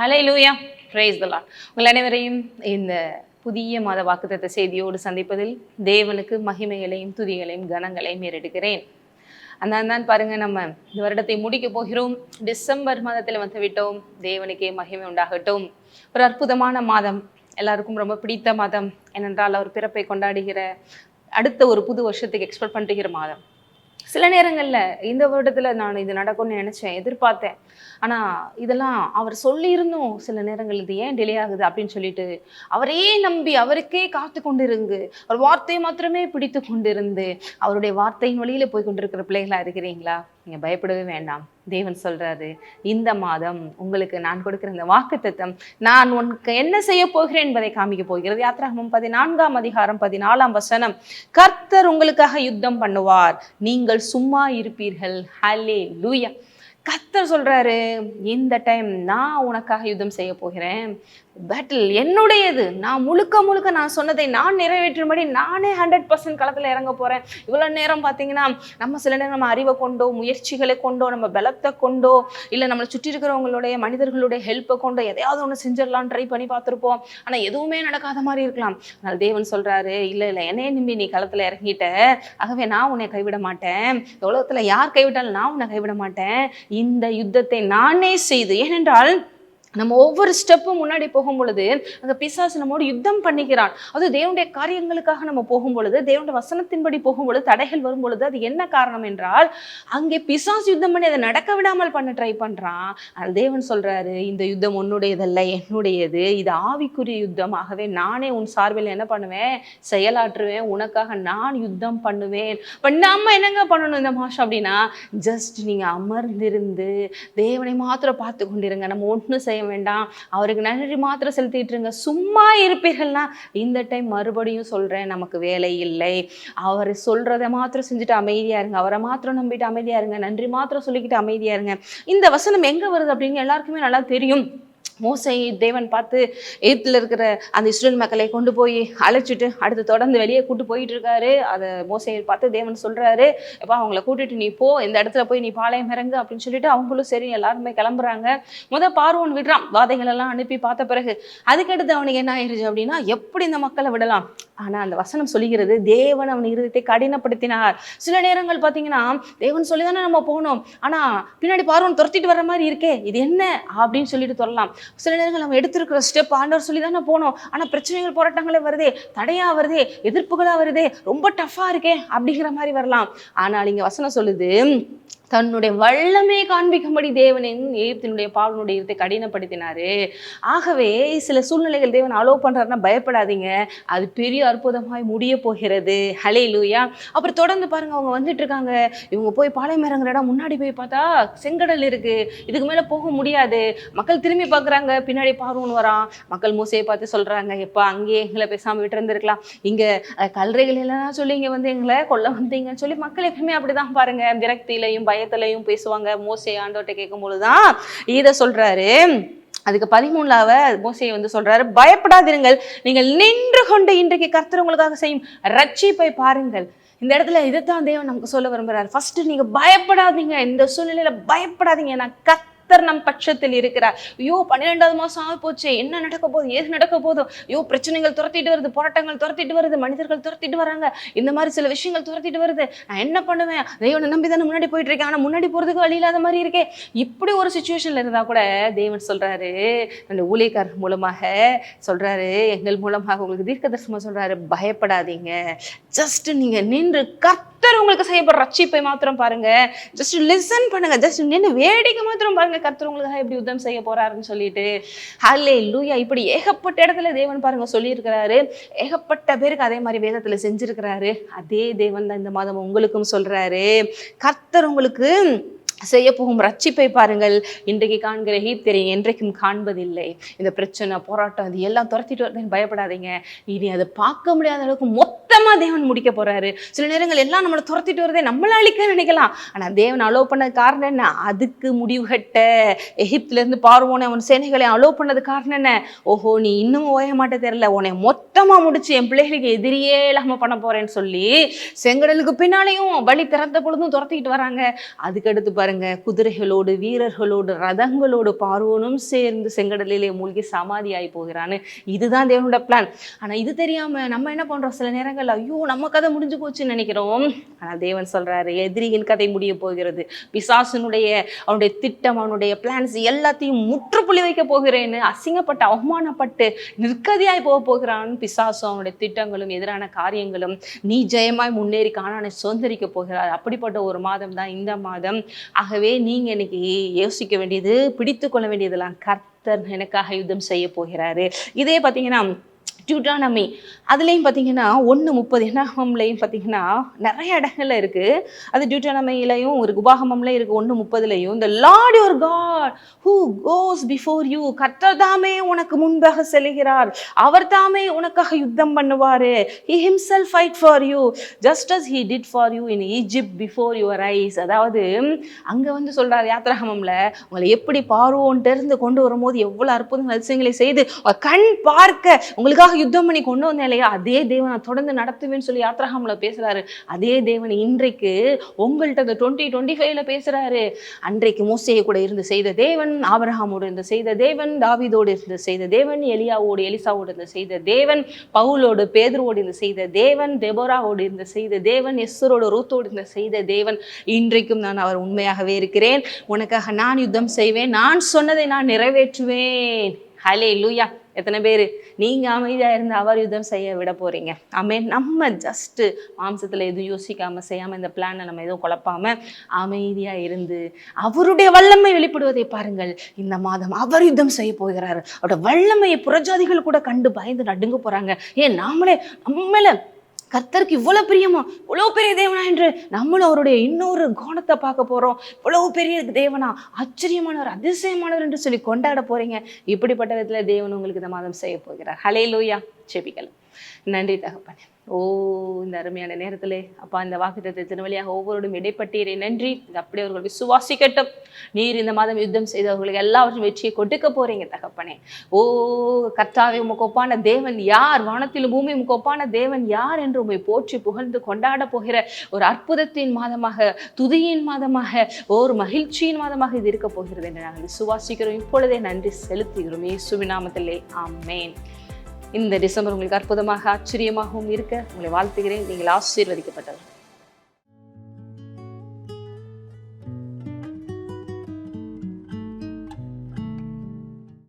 ஹலே லூயா பிரைஸ் தலா உங்கள் அனைவரையும் இந்த புதிய மாத வாக்குத்தத்த செய்தியோடு சந்திப்பதில் தேவனுக்கு மகிமைகளையும் துதிகளையும் கனங்களையும் ஏறெடுக்கிறேன். அந்த தான் பாருங்க நம்ம இந்த வருடத்தை முடிக்க போகிறோம். டிசம்பர் மாதத்தில் வந்து விட்டோம் தேவனுக்கே மகிமை உண்டாகட்டும். ஒரு அற்புதமான மாதம். எல்லாருக்கும் ரொம்ப பிடித்த மாதம். ஏனென்றால் அவர் பிறப்பை கொண்டாடுகிற அடுத்த ஒரு புது வருஷத்துக்கு எக்ஸ்பெக்ட் பண்ணுகிற மாதம். சில நேரங்களில் இந்த வருடத்தில் நான் இது நடக்கும்னு நினச்சேன் எதிர்பார்த்தேன். ஆனால் இதெல்லாம் அவர் சொல்லியிருந்தும் சில நேரங்கள் இது ஏன் டிலே ஆகுது அப்படின்னு சொல்லிட்டு அவரையே நம்பி அவருக்கே காத்து கொண்டிருந்து அவர் வார்த்தையை மாத்திரமே பிடித்து கொண்டிருந்து அவருடைய வார்த்தையின் வழியில போய் கொண்டிருக்கிற பிள்ளைகளா இருக்கிறீங்களா? நீங்கள் பயப்படவே வேண்டாம். தேவன் சொல்றாரு இந்த மாதம் உங்களுக்கு நான் கொடுக்கிற இந்த வாக்குத்தத்தம் நான் உனக்கு என்ன செய்ய போகிறேன் என்பதை காமிக்க போகிறது. யாத்ராகமம் பதினான்காம் அதிகாரம் பதினாலாம் வசனம் கர்த்தர் உங்களுக்காக யுத்தம் பண்ணுவார். நீங்கள் சும்மா இருப்பீர்கள். ஹலே லூயா கர்த்தர் சொல்றாரு இந்த டைம் நான் உனக்காக யுத்தம் செய்ய போகிறேன். பேட்டில் என்னுடையது. நான் முழுக்க முழுக்க நான் சொன்னதை நான் நிறைவேற்றும்படி நானே ஹண்ட்ரட் பர்சன்ட் களத்தில் இறங்க போகிறேன் இவ்வளோ நேரம் பார்த்தீங்கன்னா நம்ம சில நேரம் நம்ம அறிவை கொண்டோ முயற்சிகளை கொண்டோ நம்ம பலத்தை கொண்டோ இல்லை நம்மளை சுற்றி இருக்கிறவங்களுடைய மனிதர்களுடைய ஹெல்ப்பை கொண்டோ எதையாவது ஒன்று செஞ்சிடலாம் ட்ரை பண்ணி பார்த்துருப்போம். ஆனால் எதுவுமே நடக்காத மாதிரி இருக்கலாம். அதனால் தேவன் சொல்கிறாரு இல்லை இல்லை என்னையே நம்பி நீ களத்தில் இறங்கிட்ட. ஆகவே நான் உன்னை கைவிட மாட்டேன். இந்த உலகத்தில் யார் கைவிட்டாலும் நான் உன்னை கைவிட மாட்டேன். இந்த யுத்தத்தை நானே செய்து. ஏனென்றால் நம்ம ஒவ்வொரு ஸ்டெப்பும் முன்னாடி போகும் பொழுது அங்கே பிசாசு நம்மோடு யுத்தம் பண்ணிக்கிறான் அது தேவனுடைய காரியங்களுக்காக நம்ம போகும் பொழுது தேவனுடைய வசனத்தின்படி போகும் பொழுது தடைகள் வரும் பொழுது அது என்ன காரணம் என்றால் அங்கே பிசாசு யுத்தம் பண்ணி அதை நடக்க விடாமல் பண்ண ட்ரை பண்றான். அது தேவன் சொல்றாரு இந்த யுத்தம் உன்னுடையதல்ல என்னுடையது. இது ஆவிக்குரிய யுத்தம். ஆகவே நானே உன் சார்பில் என்ன பண்ணுவேன்? செயலாற்றுவேன். உனக்காக நான் யுத்தம் பண்ணுவேன். இப்போ நம்ம என்னங்க பண்ணணும் இந்த மாஷம் அப்படின்னா ஜஸ்ட் நீங்க அமர்ந்திருந்து தேவனை மாத்திரம் பார்த்து கொண்டிருங்க. நம்ம ஒன்றும் செய்ய வேண்டாம். அவருக்கு நன்றி மாத்திரம் செலுத்திட்டு இருங்க சும்மா இருப்பீர்கள்னா இந்த டைம் மறுபடியும் சொல்றேன் நமக்கு வேலை இல்லை. அவர் சொல்றதை மாத்திரம் செஞ்சுட்டு அமைதியா இருங்க. அவரை மாத்திரம் நம்பிட்டு அமைதியா இருங்க. நன்றி மாத்திரம் சொல்லிக்கிட்டு அமைதியா இருங்க. இந்த வசனம் எங்க வருது அப்படின்னு எல்லாருக்குமே நல்லா தெரியும். மோசை தேவன் பார்த்து எய்த்தில் இருக்கிற அந்த இஸ்ரேல் மக்களை கொண்டு போய் அழைச்சிட்டு அடுத்து தொடர்ந்து வெளியே கூட்டு போயிட்டு இருக்காரு. அதை மோசையை பார்த்து தேவன் சொல்றாரு எப்பா அவங்கள கூட்டிட்டு நீ போ இந்த இடத்துல போய் நீ பாளையம் இறங்கு அப்படின்னு சொல்லிட்டு அவங்களும் சரி எல்லாருமே கிளம்புறாங்க. முத பார்வோன் விடுறான் வாதைகள் எல்லாம் அனுப்பி பார்த்த பிறகு அதுக்கடுத்து அவனுக்கு என்ன ஆயிருச்சு அப்படின்னா எப்படி இந்த மக்களை விடலாம்? ஆனா அந்த வசனம் சொல்லுகிறது தேவன் அவன் இருதயத்தை கடினப்படுத்தினார். சில நேரங்கள் பார்த்தீங்கன்னா தேவன் சொல்லி தானே நம்ம போகணும். ஆனா பின்னாடி பார்வன் துரத்திட்டு வர மாதிரி இருக்கே இது என்ன? அப்படின்னு சொல்லிட்டு சொல்லலாம் சில நேரங்கள் நம்ம எடுத்திருக்கிற ஸ்டெப் ஆண்டவர் சொல்லி தானே போனோம். ஆனா பிரச்சனைகள் போராட்டங்களே வருதே தடையா வருதே எதிர்ப்புகளா வருதே ரொம்ப டஃப்பா இருக்கே அப்படிங்கிற மாதிரி வரலாம். ஆனால் இங்க வசனம் சொல்லுது தன்னுடைய வல்லமே காண்பிக்கும்படி தேவனின் எகிப்தினுடைய பாவனுடைய இருத்தை கடினப்படுத்தினாரு. ஆகவே சில சூழ்நிலைகள் தேவன் அலோவ் பண்றாருன்னா பயப்படாதீங்க. அது பெரிய அற்புதமாய் முடிய போகிறது. ஹலே லூயா அப்புறம் தொடர்ந்து பாருங்க அவங்க வந்துட்டு இருக்காங்க. இவங்க போய் பாளையம் இறங்குற இடம் முன்னாடி போய் பார்த்தா செங்கடல் இருக்கு. இதுக்கு மேல போக முடியாது. மக்கள் திரும்பி பார்க்குறாங்க. பின்னாடி பார்வன் வரான். மக்கள் மூசையை பார்த்து சொல்றாங்க எப்பா அங்கேயே எங்களை பேசாம விட்டு இருந்திருக்கலாம். இங்க கல்றைகள் இல்லைன்னா சொல்லி இங்க வந்து எங்களை கொல்ல வந்தீங்கன்னு சொல்லி மக்கள் எப்பவுமே அப்படிதான் பாருங்க. விரக்தியிலையும் பய பயத்திலையும் பேசுவாங்க. மோசை ஆண்டோட்ட கேட்கும் பொழுதுதான் இதை சொல்றாரு. அதுக்கு பதிமூணுலாவ மோசையை வந்து சொல்றாரு பயப்படாதிருங்கள். நீங்கள் நின்று கொண்டு இன்றைக்கு கர்த்தர் உங்களுக்காக செய்யும் ரட்சிப்பை பாருங்கள். இந்த இடத்துல இதைத்தான் தேவன் நமக்கு சொல்ல விரும்புறாரு. ஃபர்ஸ்ட் நீங்க பயப்படாதீங்க. இந்த சூழ்நிலையில பயப்படாதீங்க. நான் கர்த்தர் நம் பட்சத்தில் இருக்கிறார். ஐயோ பன்னிரெண்டாவது மாசம் ஆக போச்சு. என்ன நடக்க போகுது? ஏது நடக்க போதும் ஐயோ பிரச்சனைகள் துரத்திட்டு வருது போராட்டங்கள் துரத்திட்டு வருது மனிதர்கள் துரத்திட்டு வராங்க. இந்த மாதிரி சில விஷயங்கள் துரத்திட்டு வருது. நான் என்ன பண்ணுவேன்? தெய்வனை நம்பி தானே முன்னாடி போயிட்டு இருக்கேன். ஆனால் முன்னாடி போகிறதுக்கு வழி இல்லாத மாதிரி இருக்கே. இப்படி ஒரு சுச்சுவேஷன்ல இருந்தால் கூட தேவன் சொல்றாரு அந்த ஊழியக்காரர் மூலமாக சொல்றாரு எங்கள் மூலமாக உங்களுக்கு தீர்க்க தரிசனமாக சொல்றாரு பயப்படாதீங்க. ஜஸ்ட் நீங்க நின்று கர்த்தர் உங்களுக்கு செய்யப்படுற ரட்சிப்பை மாத்திரம் பாருங்க. ஜஸ்ட் லிசன் பண்ணுங்க. ஜஸ்ட் நின்று வேடிக்கை மாத்திரம் பாருங்க. கர்த்தர் உங்களுக்காக எப்படி யுத்தம் செய்ய போறாருன்னு சொல்லிட்டு. ஹல்லே லூயா இப்படி ஏகப்பட்ட இடத்துல தேவன் பாருங்க சொல்லியிருக்கிறாரு. ஏகப்பட்ட பேருக்கு அதே மாதிரி வேதத்துல செஞ்சிருக்கிறாரு. அதே தேவன் தான் இந்த மாதம் உங்களுக்கும் சொல்றாரு. கர்த்தர் உங்களுக்கு செய்ய போகும் ரட்சிப்பை பாருங்கள். இன்றைக்கு காண்கிற ஹீப்தரை என்றைக்கும் காண்பதில்லை. இந்த பிரச்சனை போராட்டம் அது எல்லாம் துரத்திட்டு வருதுன்னு பயப்படாதீங்க. இனி அதை பார்க்க முடியாத அளவுக்கு மொத்த மொத்தமா தேவன் முடிக்க போறாரு. சில நேரங்கள் எல்லாம் நம்மளை துரத்திட்டு வரதே நம்மள அழிக்க நினைக்கலாம். ஆனால் தேவன் அலோ பண்ண காரணம் என்ன? அதுக்கு முடிவு கட்ட எகிப்திலேருந்து இருந்து அவன் சேனைகளை அலோ பண்ணது காரணம் என்ன? ஓஹோ நீ இன்னும் ஓய மாட்ட தெரியல. உன்னை மொத்தமாக முடிச்சு என் பிள்ளைகளுக்கு எதிரியே இல்லாமல் பண்ண போறேன்னு சொல்லி செங்கடலுக்கு பின்னாலேயும் வழி திறந்த பொழுதும் துரத்திக்கிட்டு வராங்க. அதுக்கடுத்து பாருங்க குதிரைகளோடு வீரர்களோடு ரதங்களோடு பார்வோனும் சேர்ந்து செங்கடலிலே மூழ்கி சமாதி ஆகி போகிறான்னு. இதுதான் தேவனோட பிளான் ஆனால் இது தெரியாமல் நம்ம என்ன பண்ணுறோம் சில நேரங்கள் ஐயோ நம்ம கதை முடிஞ்சு போச்சுன்னு நினைக்கிறோம். ஆனால் தேவன் சொல்கிறாரு எதிரியின் கதை முடிய போகிறது. பிசாசனுடைய அவனுடைய திட்டம் அவனுடைய பிளான்ஸ் எல்லாத்தையும் முற்றுப்புள்ளி வைக்க போகிறேன்னு அசிங்கப்பட்டு அவமானப்பட்டு நிற்கதியாய் போக போகிறான். பிசாசும் அவனுடைய திட்டங்களும் எதிரான காரியங்களும் நீ ஜெயமாய் முன்னேறி காணானை சுதந்திரிக்க போகிறார் அப்படிப்பட்ட ஒரு மாதம் தான் இந்த மாதம். ஆகவே நீங்கள் இன்னைக்கு யோசிக்க வேண்டியது பிடித்து கொள்ள வேண்டியதெல்லாம் கர்த்தர் எனக்காக யுத்தம் செய்ய போகிறாரு. இதே பார்த்தீங்கன்னா டியூட்டானமி அதுலேயும் பார்த்தீங்கன்னா ஒன்று முப்பது என்னாகம்லையும் பார்த்தீங்கன்னா நிறைய இடங்கள்ல இருக்குது அது டியூட்டானமிலையும் ஒரு உபாகமம்ல இருக்கு ஒன்று முப்பதுலையும். இந்த Lord your God who goes before you கர்த்தர் தாமே உனக்கு முன்பாக செல்கிறார். அவர் தாமே உனக்காக யுத்தம் பண்ணுவார். He himself fight for you just as he did for you in Egypt before your eyes அதாவது அங்கே வந்து சொல்கிறார் யாத்ராகமம்ல உங்களை எப்படி பார்வோன்ட்டு இருந்து கொண்டு வரும்போது எவ்வளோ அற்புதம் அதிசயங்களை செய்து கண் பார்க்க உங்களுக்காக யுத்தம் பண்ணி கொண்டு வந்தேன் இல்லையா அதே தேவனை தொடர்ந்து நடத்துவேன்னு சொல்லி யாத்ராகம்ல பேசுகிறாரு அதே தேவன் இன்றைக்கு உங்கள்கிட்ட இந்த டுவெண்ட்டி டுவெண்ட்டி ஃபைவ்ல பேசுகிறாரு அன்றைக்கு மோசையை கூட இருந்து செய்த தேவன் ஆபிரகாமோடு இருந்து செய்த தேவன் தாவிதோடு இருந்து செய்த தேவன் எலியாவோடு எலிசாவோடு இருந்து செய்த தேவன் பவுலோடு பேதுருவோடு இருந்து செய்த தேவன் தெபோராவோடு இருந்து செய்த தேவன் எஸ்ஸரோடு ரூத்தோடு இருந்து செய்த தேவன். இன்றைக்கும் நான் அவர் உண்மையாகவே இருக்கிறேன். உனக்காக நான் யுத்தம் செய்வேன். நான் சொன்னதை நான் நிறைவேற்றுவேன். ஹலே லூயா எத்தனை பேர்? நீங்கள் அமைதியாக இருந்து அவர் யுத்தம் செய்ய விட போகிறீங்க ஆமே நம்ம ஜஸ்ட்டு மாம்சத்தில் எதுவும் யோசிக்காமல் செய்யாமல் இந்த பிளானை நம்ம எதுவும் குழப்பாமல் அமைதியாக இருந்து அவருடைய வல்லமை வெளிப்படுவதை பாருங்கள். இந்த மாதம் அவர் யுத்தம் செய்ய போகிறாரு. அவருடைய வல்லமையை புறஜாதிகள் கூட கண்டு பயந்து நடுங்க போகிறாங்க ஏன்? நாமளே நம்மளை கர்த்தருக்கு இவ்வளோ பிரியமா இவ்வளோ பெரிய தேவனா என்று நம்மளும் அவருடைய இன்னொரு கோணத்தை பார்க்க போகிறோம் இவ்வளோ பெரிய தேவனா ஆச்சரியமானவர் அதிசயமானவர் என்று சொல்லி கொண்டாட போகிறீங்க இப்படிப்பட்ட விதத்தில் தேவன் உங்களுக்கு இந்த மாதம் செய்ய போகிறார். ஹலே லூயா செபிக்கலாம் நன்றி தகப்பனே. ஓ இந்த அருமையான நேரத்திலே அப்பா இந்த வாக்குத்தத்தின் வழியாக ஒவ்வொருடும் இடைப்பட்டீரை. நன்றி. அப்படி அவர்கள் விசுவாசிக்கட்டும். நீர் இந்த மாதம் யுத்தம் செய்தவர்களுக்கு எல்லாவற்றும் வெற்றியை கொடுக்க போறீங்க தகப்பனே. ஓ கர்த்தாவே உமக்கு ஒப்பான தேவன் யார்? வானத்திலும் பூமி உமக்கு ஒப்பான தேவன் யார் என்று உண்மை போற்றி புகழ்ந்து கொண்டாட போகிற ஒரு அற்புதத்தின் மாதமாக துதியின் மாதமாக ஒரு மகிழ்ச்சியின் மாதமாக இது இருக்க போகிறது என்று நாங்கள் விசுவாசிக்கிறோம். இப்பொழுதே நன்றி செலுத்துகிறோம். இயேசுவின் நாமத்திலே. இந்த டிசம்பர் உங்களுக்கு அற்புதமாக ஆச்சரியமாகவும் இருக்க உங்களை வாழ்த்துகிறேன். நீங்கள் ஆசீர்வதிக்கப்பட்டவர்.